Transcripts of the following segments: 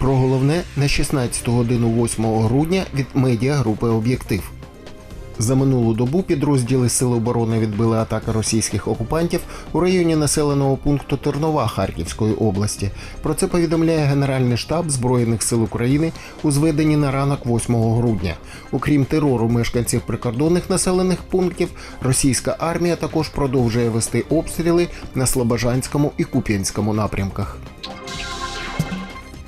Про головне на 16 годину 8 грудня від медіагрупи Об'єктив. За минулу добу підрозділи Сил оборони відбили атаки російських окупантів у районі населеного пункту Тернова Харківської області. Про це повідомляє Генеральний штаб Збройних сил України у зведенні на ранок 8 грудня. Окрім терору мешканців прикордонних населених пунктів, російська армія також продовжує вести обстріли на Слобожанському і Куп'янському напрямках.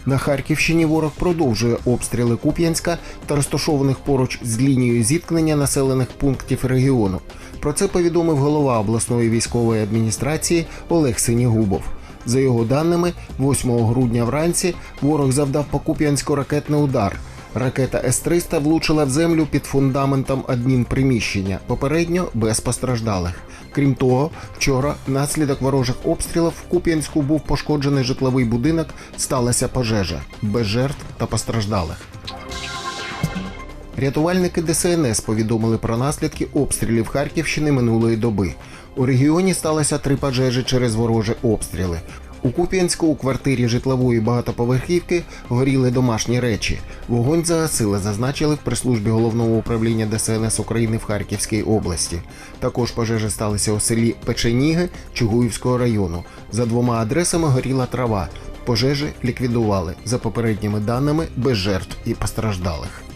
На Харківщині ворог продовжує обстріли Куп'янська та розташованих поруч з лінією зіткнення населених пунктів регіону. Про це повідомив голова обласної військової адміністрації Олег Синігубов. За його даними, 8 грудня вранці ворог завдав по Куп'янську ракетний удар. Ракета С-300 влучила в землю під фундаментом адмінприміщення, попередньо без постраждалих. Крім того, вчора внаслідок ворожих обстрілів в Куп'янську був пошкоджений житловий будинок, сталася пожежа без жертв та постраждалих. Рятувальники ДСНС повідомили про наслідки обстрілів Харківщини минулої доби. У регіоні сталося три пожежі через ворожі обстріли. У Куп'янську у квартирі житлової багатоповерхівки горіли домашні речі. Вогонь загасили, зазначили в прес-службі головного управління ДСНС України в Харківській області. Також пожежі сталися у селі Печеніги Чугуївського району. За двома адресами горіла трава. Пожежі ліквідували за попередніми даними без жертв і постраждалих.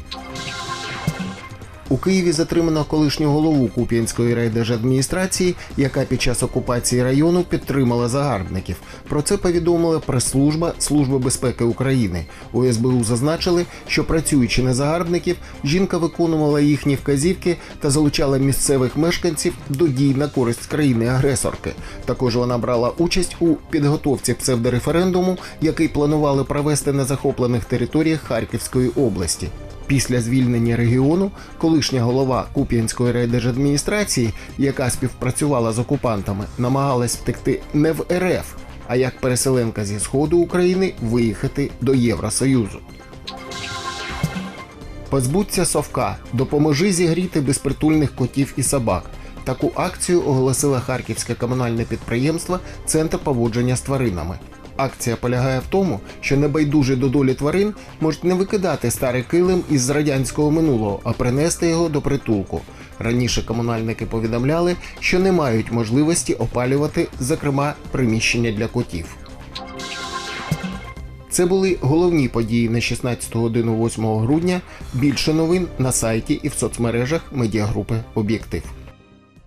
У Києві затримано колишню голову Куп'янської райдержадміністрації, яка під час окупації району підтримала загарбників. Про це повідомила прес-служба Служби безпеки України. У СБУ зазначили, що працюючи на загарбників, жінка виконувала їхні вказівки та залучала місцевих мешканців до дій на користь країни-агресорки. Також вона брала участь у підготовці псевдореферендуму, який планували провести на захоплених територіях Харківської області. Після звільнення регіону колишня голова Куп'янської райдержадміністрації, яка співпрацювала з окупантами, намагалась втекти не в РФ, а як переселенка зі сходу України виїхати до Євросоюзу. Позбудься совка, допоможи зігріти безпритульних котів і собак. Таку акцію оголосило харківське комунальне підприємство Центр поводження з тваринами. Акція полягає в тому, що небайдужі до долі тварин можуть не викидати старий килим із радянського минулого, а принести його до притулку. Раніше комунальники повідомляли, що не мають можливості опалювати, зокрема, приміщення для котів. Це були головні події на 16 годину 8 грудня. Більше новин на сайті і в соцмережах медіагрупи Об'єктив.